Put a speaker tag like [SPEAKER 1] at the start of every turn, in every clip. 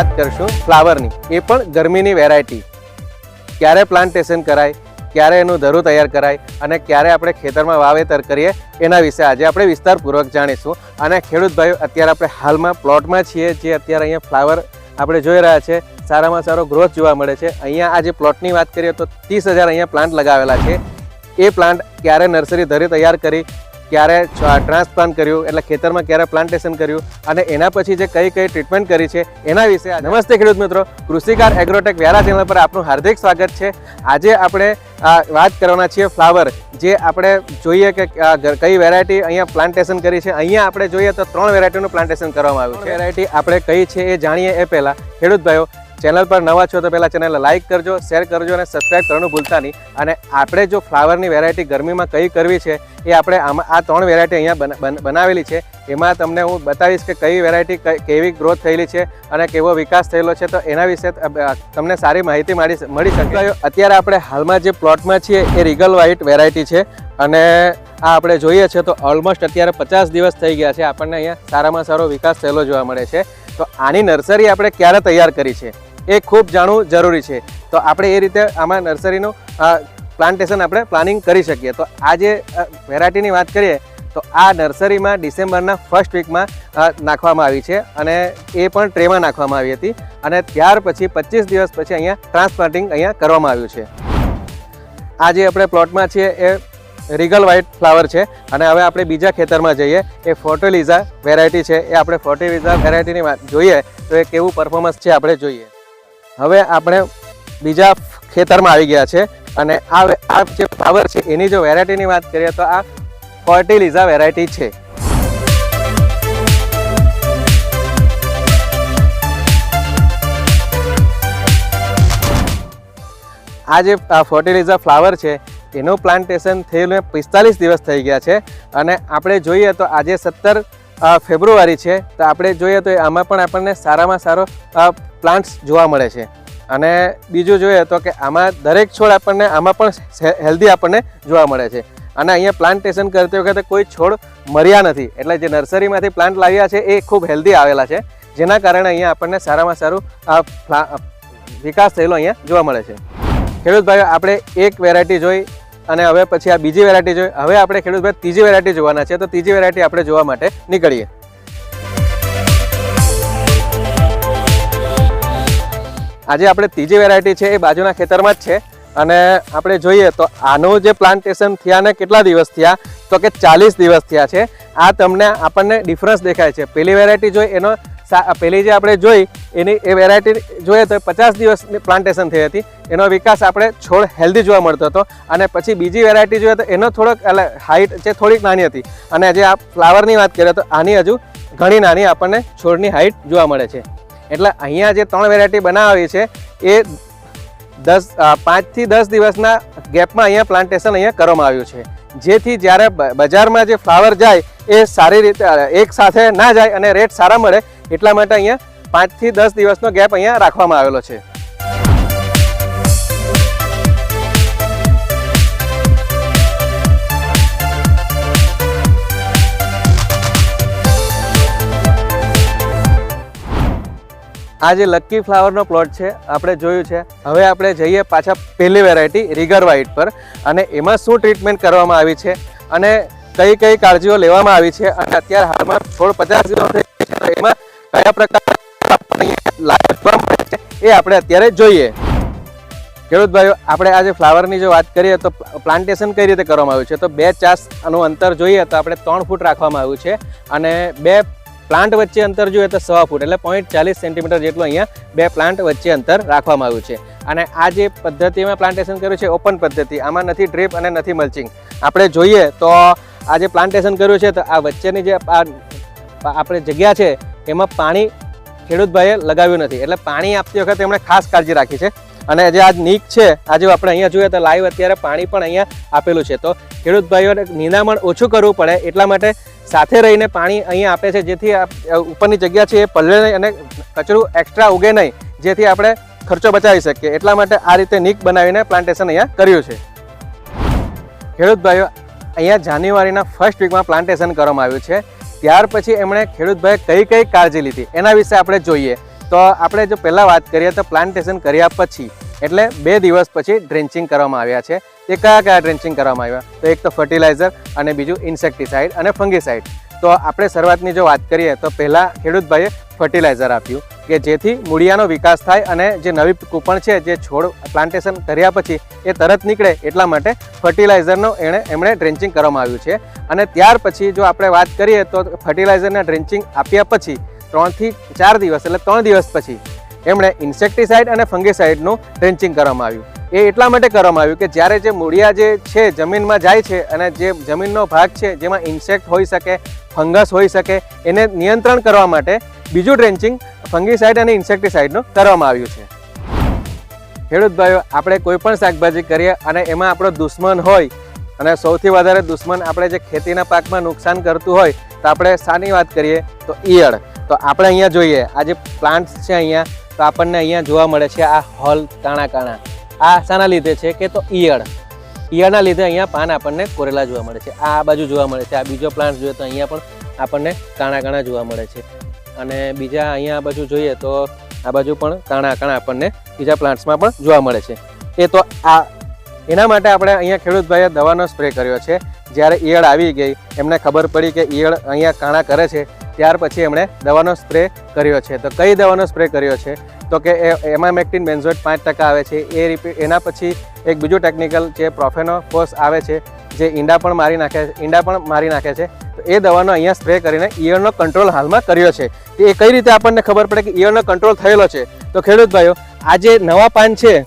[SPEAKER 1] વાત કરશું ફ્લાવરની, એ પણ ગરમીની વેરાયટી ક્યારે પ્લાન્ટેશન કરાય, ક્યારે એનું ધરું તૈયાર કરાય અને ક્યારે આપણે ખેતરમાં વાવેતર કરીએ, એના વિશે આજે આપણે વિસ્તારપૂર્વક જાણીશું. અને ખેડૂત ભાઈઓ, અત્યારે આપણે હાલમાં પ્લોટમાં છીએ જે અત્યારે અહીંયા ફ્લાવર આપણે જોઈ રહ્યા છે. સારામાં સારો ગ્રોથ જોવા મળે છે. અહીંયા આજે પ્લોટની વાત કરીએ તો ત્રીસ હજાર અહીંયા પ્લાન્ટ લગાવેલા છે. એ પ્લાન્ટ ક્યારે નર્સરી ધરી તૈયાર કરી ક્યારે ટ્રાન્સપ્લાન્ટ કર્યું એટલે ખેતરમાં ક્યારે પ્લાન્ટેશન કર્યું અને એના પછી જે કઈ કઈ ટ્રીટમેન્ટ કરી છે એના વિશે નમસ્તે ખેડૂત મિત્રો. કૃષિકાર એગ્રોટેક વ્યારા ચેનલ પર આપનું હાર્દિક સ્વાગત છે. આજે આપણે વાત કરવાના છીએ ફ્લાવર જે આપણે જોઈએ કે કઈ વેરાયટી અહીંયા પ્લાન્ટેશન કરી છે. અહીંયા આપણે જોઈએ તો ત્રણ વેરાયટીનું પ્લાન્ટેશન કરવામાં આવ્યું છે. વેરાયટી આપણે કઈ છે એ જાણીએ એ પહેલાં. ખેડૂત ભાઈઓ ચેનલ પર નવા છો તો પહેલાં ચેનલને લાઇક કરજો શેર કરજો અને સબસ્ક્રાઇબ કરવાનું ભૂલતા નહીં. અને આપણે જો ફ્લાવરની વેરાયટી ગરમીમાં કઈ કરવી છે, એ આપણે આમાં આ ત્રણ વેરાયટી અહીંયા બન- બન- બનાવેલી છે. એમાં તમને હું બતાવીશ કે કઈ વેરાયટી કેવી ગ્રોથ થયેલી છે અને કેવો વિકાસ થયેલો છે, તો એના વિશે તમને સારી માહિતી મળી મળી શકે. અત્યારે આપણે હાલમાં જે પ્લોટમાં છીએ, એ રીગલ વ્હાઇટ વેરાયટી છે. અને આ આપણે જોઈએ છે તો ઓલમોસ્ટ અત્યારે પચાસ દિવસ થઈ ગયા છે. આપણને અહીંયા સારામાં સારો વિકાસ થયેલો જોવા મળે છે. તો આની નર્સરી આપણે ક્યારે તૈયાર કરી છે? એ ખૂબ જાણવું જરૂરી છે. તો આપણે એ રીતે આમાં નર્સરીનું પ્લાન્ટેશન આપણે પ્લાનિંગ કરી શકીએ. તો આ જે વેરાયટીની વાત કરીએ, તો આ નર્સરીમાં ડિસેમ્બરના ફર્સ્ટ વીકમાં નાખવામાં આવી છે અને એ પણ ટ્રેમાં નાખવામાં આવી હતી અને ત્યાર પછી પચીસ દિવસ પછી અહીંયા ટ્રાન્સપ્લાન્ટિંગ અહીંયા કરવામાં આવ્યું છે. આ જે આપણે પ્લોટમાં છીએ એ રીગલ વ્હાઇટ ફ્લાવર છે અને હવે આપણે બીજા ખેતરમાં જઈએ. એ ફોટોલિઝા વેરાયટી છે. એ આપણે ફોટોલિઝા વેરાયટીની જોઈએ તો એ કેવું પરફોર્મન્સ છે આપણે જોઈએ. હવે આપણે બીજા ખેતરમાં આવી ગયા છે અને આ આ જે ફ્લાવર છે, એની જો વેરાયટીની વાત કરીએ તો આ ફર્ટિલિઝા વેરાયટી છે. આ જે ફર્ટિલિઝા ફ્લાવર છે, એનું પ્લાન્ટેશન થયેલું પિસ્તાલીસ દિવસ થઈ ગયા છે અને આપણે જોઈએ તો આજે સત્તર ફેબ્રુઆરી છે, તો આપણે જોઈએ તો આમાં પણ આપણને સારામાં સારો પ્લાન્ટ્સ જોવા મળે છે. અને બીજું જોઈએ તો કે આમાં દરેક છોડ આપણને આમાં પણ હેલ્ધી આપણને જોવા મળે છે. અને અહીંયા પ્લાન્ટેશન કરતી વખતે કોઈ છોડ મર્યા નથી. એટલે જે નર્સરીમાંથી પ્લાન્ટ લાવ્યા છે એ ખૂબ હેલ્ધી આવેલા છે. જેના કારણે અહીંયા આપણને સારામાં સારું આ વિકાસ થયેલો અહીંયા જોવા મળે છે. ખેડૂત ભાઈઓ આપણે એક વેરાયટી જોઈ અને હવે પછી આ બીજી વેરાયટી જોઈ. હવે આપણે ખેડૂત ભાઈ ત્રીજી વેરાયટી જોવાના છે. તો ત્રીજી વેરાયટી આપણે જોવા માટે નીકળીએ. આજે આપણે ત્રીજી વેરાયટી છે, એ બાજુના ખેતરમાં જ છે. અને આપણે જોઈએ તો આનું જે પ્લાન્ટેશન થયા ને કેટલા દિવસ થયા, તો કે ચાલીસ દિવસ થયા છે. આ તમને આપણને ડિફરન્સ દેખાય છે. પહેલી વેરાયટી જોઈ, એનો પેલી જે આપણે જોઈ, એની, એ વેરાયટી જોઈએ તો પચાસ દિવસની પ્લાન્ટેશન થઈ હતી. એનો વિકાસ આપણે છોડ હેલ્ધી જોવા મળતો હતો. અને પછી બીજી વેરાયટી જોઈએ તો એનો થોડોક, એટલે હાઇટ જે થોડીક નાની હતી. અને જે આ ફ્લાવરની વાત કરીએ તો આની હજુ ઘણી નાની આપણને છોડની હાઇટ જોવા મળે છે. એટલે અહીંયા જે ત્રણ વેરાયટી બનાવી છે, એ દસ પાંચથી દસ દિવસના ગેપમાં અહીંયા પ્લાન્ટેશન અહીંયા કરવામાં આવ્યું છે. જેથી જ્યારે બજારમાં જે ફ્લાવર જાય, એ સારી રીતે એક સાથે ના જાય અને રેટ સારા મળે, એટલા માટે અહીંયા પાંચથી દસ દિવસનો ગેપ અહીંયા રાખવામાં આવેલો છે. આ જે લક્કી ફ્લાવરનો પ્લોટ છે, આપણે જોયું છે. હવે આપણે જઈએ પાછા પહેલી વેરાયટી રીગર વ્હાઇટ પર. અને એમાં શું ટ્રીટમેન્ટ કરવામાં આવી છે? અને કઈ કઈ કાળજીઓ લેવામાં આવી છે? અને અત્યારે હાલમાં છોડ પચાસ છે એમાં કયા પ્રકાર એ આપણે અત્યારે જોઈએ. ખેડૂત ભાઈઓ આપણે આજે ફ્લાવરની જો વાત કરીએ, તો પ્લાન્ટેશન કઈ રીતે કરવામાં આવ્યું છે? તો બે ચાસ આનું અંતર જોઈએ, તો આપણે ત્રણ ફૂટ રાખવામાં આવ્યું છે. અને બે પ્લાન્ટ વચ્ચે અંતર જોઈએ તો સવા ફૂટ એટલે પોઈન્ટ ચાલીસ સેન્ટીમીટર જેટલું અહીંયા બે પ્લાન્ટ વચ્ચે અંતર રાખવામાં આવ્યું છે. અને આ જે પદ્ધતિમાં પ્લાન્ટેશન કર્યું છે ઓપન પદ્ધતિ. આમાં નથી ડ્રીપ અને નથી મલ્ચિંગ આપણે જોઈએ તો આ જે પ્લાન્ટેશન કર્યું છે, તો આ વચ્ચેની જે આપણે જગ્યા છે, એમાં પાણી ખેડૂત ભાઈએ લગાવ્યું નથી. એટલે પાણી આપતી વખતે એમણે ખાસ કાળજી રાખી છે. અને જે આ નીક છે, આજે આપણે અહીંયા જોઈએ તો લાઈવ અત્યારે પાણી પણ અહીંયા આપેલું છે. તો ખેડૂત ભાઈઓને નિંદામણ ઓછું કરવું પડે એટલા માટે સાથે રહીને પાણી અહીંયા આપે છે. જેથી ઉપરની જગ્યા છે એ પલળે નહીં અને કચરું એક્સ્ટ્રા ઉગે નહીં, જેથી આપણે ખર્ચો બચાવી શકીએ. એટલા માટે આ રીતે નીક બનાવીને પ્લાન્ટેશન અહીંયા કર્યું છે. ખેડૂત ભાઈઓ, અહીંયા જાન્યુઆરીના ફર્સ્ટ વીકમાં પ્લાન્ટેશન કરવામાં આવ્યું છે. ત્યાર પછી એમણે ખેડૂતભાઈએ કઈ કઈ કાળજી લીધી એના વિશે આપણે જોઈએ. તો આપણે જો પહેલાં વાત કરીએ તો પ્લાન્ટેશન કર્યા પછી એટલે બે દિવસ પછી ડ્રેન્ચિંગ કરવામાં આવ્યા છે. એ કયા કયા ડ્રેન્ચિંગ કરવામાં આવ્યા? તો એક તો ફર્ટિલાઇઝર અને બીજું ઇન્સેક્ટિસાઇડ અને ફંગીસાઇડ તો આપણે શરૂઆતની જો વાત કરીએ, તો પહેલાં ખેડૂતભાઈએ ફર્ટિલાઇઝર આપ્યું, કે જેથી મૂળિયાનો વિકાસ થાય અને જે નવી કૂપણ છે, જે છોડ પ્લાન્ટેશન કર્યા પછી એ તરત નીકળે એટલા માટે ફર્ટિલાઇઝરનો એણે, એમણે ડ્રેન્ચિંગ કરવામાં આવ્યું છે. અને ત્યાર પછી જો આપણે વાત કરીએ, તો ફર્ટિલાઇઝરના ડ્રેન્ચિંગ આપ્યા પછી ત્રણથી ચાર દિવસ, એટલે ત્રણ દિવસ પછી એમણે ઇન્સેક્ટિસાઇડ અને ફંગીસાઇડનું ડ્રેન્ચિંગ કરવામાં આવ્યું. એ એટલા માટે કરવામાં આવ્યું કે જ્યારે જે મૂળિયા જે છે જમીનમાં જાય છે અને જે જમીનનો ભાગ છે જેમાં ઇન્સેક્ટ હોઈ શકે ફંગસ હોઈ શકે, એને નિયંત્રણ કરવા માટે બીજું ડ્રેન્ચિંગ ફંગીસાઇડ અને ઇન્સેક્ટિસાઇડનું કરવામાં આવ્યું છે. ખેડૂત ભાઈઓ, આપણે કોઈ પણ શાકભાજી કરીએ અને એમાં આપણો દુશ્મન હોય અને સૌથી વધારે દુશ્મન આપણે જે ખેતીના પાકમાં નુકસાન કરતું હોય તો આપણે શાની વાત કરીએ તો ઈયળ. તો આપણે અહીંયા જોઈએ, આ જે પ્લાન્ટ્સ છે અહીંયા તો આપણને અહીંયા જોવા મળે છે આ હોલ કાણા કાણા. આ શાના લીધે છે કે તો ઈયળ. ઈયળના લીધે અહીંયા પાન આપણને કોરેલા જોવા મળે છે. આ બાજુ જોવા મળે છે. આ બીજો પ્લાન્ટ જોઈએ તો અહીંયા પણ આપણને કાણા કાણા જોવા મળે છે. અને બીજા અહીંયા બાજુ જોઈએ તો આ બાજુ પણ કાણા કાણા આપણને બીજા પ્લાન્ટ્સમાં પણ જોવા મળે છે. એ તો આ એના માટે આપણે અહીંયા ખેડૂતભાઈએ દવાનો સ્પ્રે કર્યો છે. જ્યારે ઈયળ આવી ગઈ, એમને ખબર પડી કે ઈયળ અહીંયા કાણા કરે છે. ત્યાર પછી એમણે દવાનો સ્પ્રે કર્યો છે. તો કઈ દવાનો સ્પ્રે કર્યો છે? તો કે એ એમામેક્ટિન બેન્ઝોઇટ પાંચ ટકા આવે છે. એ રિપીટ એના પછી એક બીજું ટેકનિકલ જે પ્રોફેનો પ્રોફેનોફોસ આવે છે, જે ઈંડા પણ મારી નાખે, ઈંડા પણ મારી નાખે છે. તો એ દવાનો અહીંયા સ્પ્રે કરીને ઈયળનો કંટ્રોલ હાલમાં કર્યો છે. એ કઈ રીતે આપણને ખબર પડે કે ઈયળનો કંટ્રોલ થયેલો છે? તો ખેડૂત ભાઈઓ, આ જે નવા પાન છે,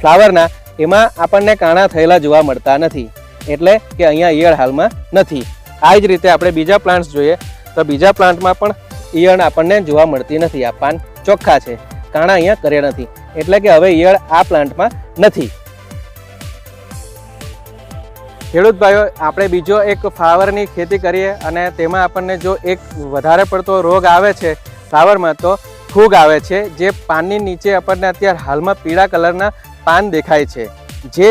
[SPEAKER 1] ફ્લાવરના, એમાં આપણને કાણા થયેલા જોવા મળતા નથી. એટલે કે અહીંયા ઈયળ હાલમાં નથી. આ જ રીતે આપણે બીજા પ્લાન્ટ્સ જોઈએ. તો બીજા પ્લાન્ટમાં પણ ઈયળ આપણને જોવા મળતી નથી. આ પાન ચોખ્ખા છે. કાણા અહીંયા કર્યા નથી. એટલે કે હવે ઈયળ આ પ્લાન્ટમાં નથી. ખેડૂત ભાઈઓ, આપણે બીજો એક ફ્લાવરની ખેતી કરીએ અને તેમાં આપણને જો એક વધારે પડતો રોગ આવે છે ફ્લાવરમાં તો ફૂગ આવે છે, જે પાનની નીચે આપણને અત્યારે હાલમાં પીળા કલરના પાન દેખાય છે, જે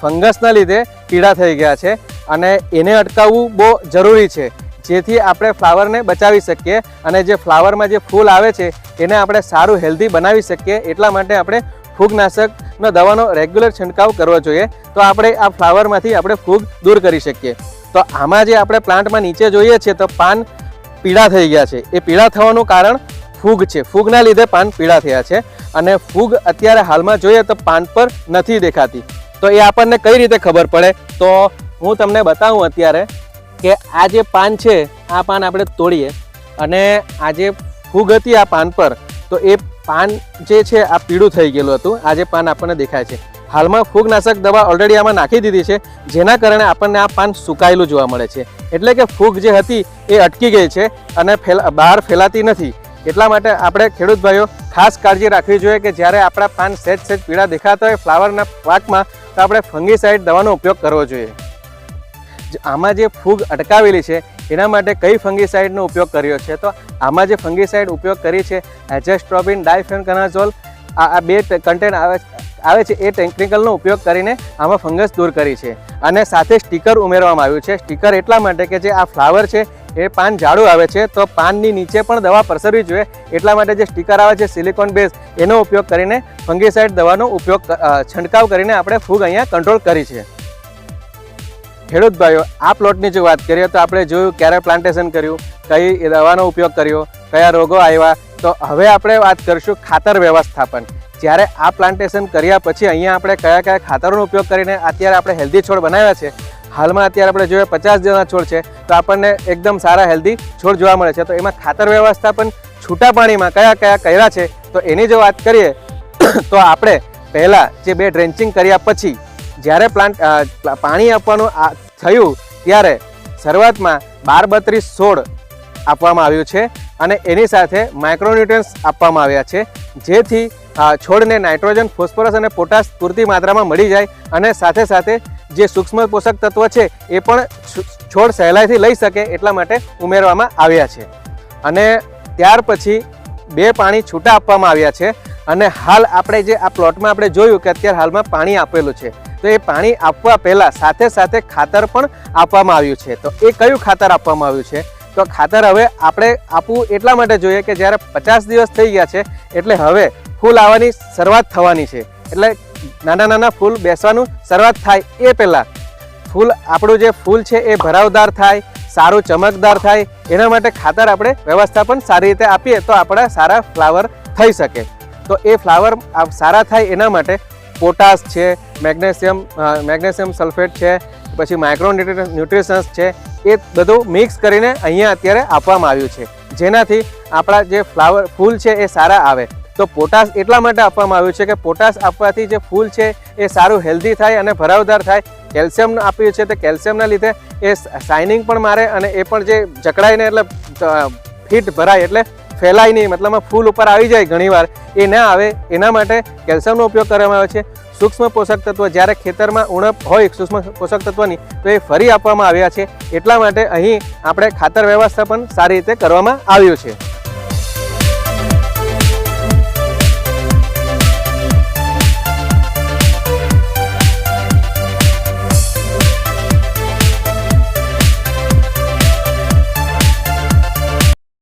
[SPEAKER 1] ફંગસના લીધે પીળા થઈ ગયા છે અને એને અટકાવવું બહુ જરૂરી છે. જેથી આપણે ફ્લાવરને બચાવી શકીએ અને જે ફ્લાવરમાં જે ફૂલ આવે છે, એને આપણે સારું હેલ્ધી બનાવી શકીએ, એટલા માટે આપણે ફૂગનાશકનો દવાનો રેગ્યુલર છંટકાવ કરવો જોઈએ. તો આપણે આ ફ્લાવરમાંથી આપણે ફૂગ દૂર કરી શકીએ. તો આમાં જે આપણે પ્લાન્ટમાં નીચે જોઈએ છીએ તો પાન પીળા થઈ ગયા છે. એ પીળા થવાનું કારણ ફૂગ છે. ફૂગના લીધે પાન પીળા થયા છે. અને ફૂગ અત્યારે હાલમાં જોઈએ તો પાન પર નથી દેખાતી. તો એ આપણને કઈ રીતે ખબર પડે? તો હું તમને બતાવું અત્યારે કે આ જે પાન છે, આ પાન આપણે તોડીએ. અને આ જે ફૂગ હતી આ પાન પર, તો એ પાન જે છે, આ પીળું થઈ ગયેલું હતું. આ જે પાન આપણને દેખાય છે. હાલમાં ફૂગનાશક દવા ઓલરેડી આમાં નાખી દીધી છે, જેના કારણે આપણને આ પાન સુકાયેલું જોવા મળે છે. એટલે કે ફૂગ જે હતી, એ અટકી ગઈ છે અને બહાર ફેલાતી નથી. એટલા માટે આપણે ખેડૂત ભાઈઓ ખાસ કાળજી રાખવી જોઈએ કે જ્યારે આપણા પાન સહેજ સહેજ પીળા દેખાતા હોય ફ્લાવરના પાકમાં, તો આપણે ફંગીસાઇડ દવાનો ઉપયોગ કરવો જોઈએ. આમાં જે ફૂગ અટકાવેલી છે, એના માટે કઈ ફંગીસાઇડનો ઉપયોગ કર્યો છે? તો આમાં જે ફંગીસાઇડ ઉપયોગ કરી છે, એજેસ્ટ્રોબિન, ડાયફેનકનાઝોલ, આ આ બે કન્ટેન્ટ આવે આવે છે એ ટેકનિકલનો ઉપયોગ કરીને આમાં ફંગસ દૂર કરી છે. અને સાથે સ્ટીકર ઉમેરવામાં આવ્યું છે. સ્ટીકર એટલા માટે કે જે આ ફ્લાવર છે, એ પાન જાડું આવે છે, તો પાનની નીચે પણ દવા પ્રસરવી જોઈએ. એટલા માટે જે સ્ટીકર આવે છે, સિલિકોન બેઝ, એનો ઉપયોગ કરીને ફંગીસાઇડ દવાનો ઉપયોગ છંટકાવ કરીને આપણે ફૂગ અહીંયા કંટ્રોલ કરી છે. ખેડૂત ભાઈઓ આ પ્લોટની જો વાત કરીએ તો આપણે જોયું ક્યારે પ્લાન્ટેશન કર્યું, કઈ દવાનો ઉપયોગ કર્યો, કયા રોગો આવ્યા, તો હવે આપણે વાત કરીશું ખાતર વ્યવસ્થાપન. જ્યારે આ પ્લાન્ટેશન કર્યા પછી અહીંયા આપણે કયા કયા ખાતરોનો ઉપયોગ કરીને અત્યારે આપણે હેલ્ધી છોડ બનાવ્યા છે, હાલમાં અત્યારે આપણે જોઈએ પચાસ જણા છોડ છે, તો આપણને એકદમ સારા હેલ્ધી છોડ જોવા મળે છે. તો એમાં ખાતર વ્યવસ્થાપન છૂટા પાણીમાં કયા કયા કર્યા છે, તો એની જો વાત કરીએ, તો આપણે પહેલાં જે બે ડ્રેન્ચિંગ કર્યા પછી જ્યારે પ્લાન્ટ પાણી આપવાનું થયું, ત્યારે શરૂઆતમાં બાર બત્રીસ સોળ આપવામાં આવ્યું છે અને એની સાથે માઇક્રોન્યુટ્રન્સ આપવામાં આવ્યા છે, જેથી છોડને નાઇટ્રોજન ફોસ્ફરસ અને પોટાશ પૂરતી માત્રામાં મળી જાય અને સાથે સાથે જે સૂક્ષ્મ પોષક તત્વ છે, એ પણ છોડ સહેલાઈથી લઈ શકે એટલા માટે ઉમેરવામાં આવ્યા છે. અને ત્યાર પછી બે પાણી છૂટા આપવામાં આવ્યા છે અને હાલ આપણે જે આ પ્લોટમાં આપણે જોયું કે અત્યારે હાલમાં પાણી આપેલું છે તો એ પાણી આપવા પહેલાં સાથે સાથે ખાતર પણ આપવામાં આવ્યું છે. તો એ કયું ખાતર આપવામાં આવ્યું છે? તો ખાતર હવે આપણે આપવું એટલા માટે જોઈએ કે જ્યારે પચાસ દિવસ થઈ ગયા છે, એટલે હવે ફૂલ આવવાની શરૂઆત થવાની છે. એટલે નાના નાના ફૂલ બેસવાનું શરૂઆત થાય એ પહેલાં. ફૂલ આપણું જે ફૂલ છે એ ભરાવદાર થાય, સારું ચમકદાર થાય, એના માટે ખાતર આપણે વ્યવસ્થાપન સારી રીતે આપીએ તો આપણા સારા ફ્લાવર થઈ શકે. તો એ ફ્લાવર સારા થાય એના માટે પોટાશ છે, મેગ્નેશિયમ મેગ્નેશિયમ સલ્ફેટ છે, પછી માઇક્રો ન્યુટ્રિશન્સ છે, એ બધું મિક્સ કરીને અહીંયા અત્યારે આપવામાં આવ્યું છે. જેનાથી આપણા જે ફ્લાવર, ફૂલ છે એ સારા આવે. તો પોટાશ એટલા માટે આપવામાં આવ્યું છે કે પોટાશ આપવાથી જે ફૂલ છે એ સારું હેલ્ધી થાય અને ભરાવદાર થાય. કેલ્શિયમ આપ્યું છે તો કેલ્શિયમના લીધે એ શાઇનિંગ પણ મારે અને એ પણ જે જકડાઈને એટલે ફિટ ભરાય એટલે ફેલાય નહીં મતલબમાં ફૂલ ઉપર આવી જાય ઘણીવાર. એ ના આવે, એના માટે કેલ્શિયમનો ઉપયોગ કરવામાં આવે છે. સૂક્ષ્મ પોષક તત્વ જ્યારે ખેતરમાં ઉણપ હોય સૂક્ષ્મ પોષક તત્વની, તો એ ફરી આપવામાં આવ્યા છે. એટલા માટે અહીં આપણે ખાતર વ્યવસ્થાપન સારી રીતે કરવામાં આવ્યું છે.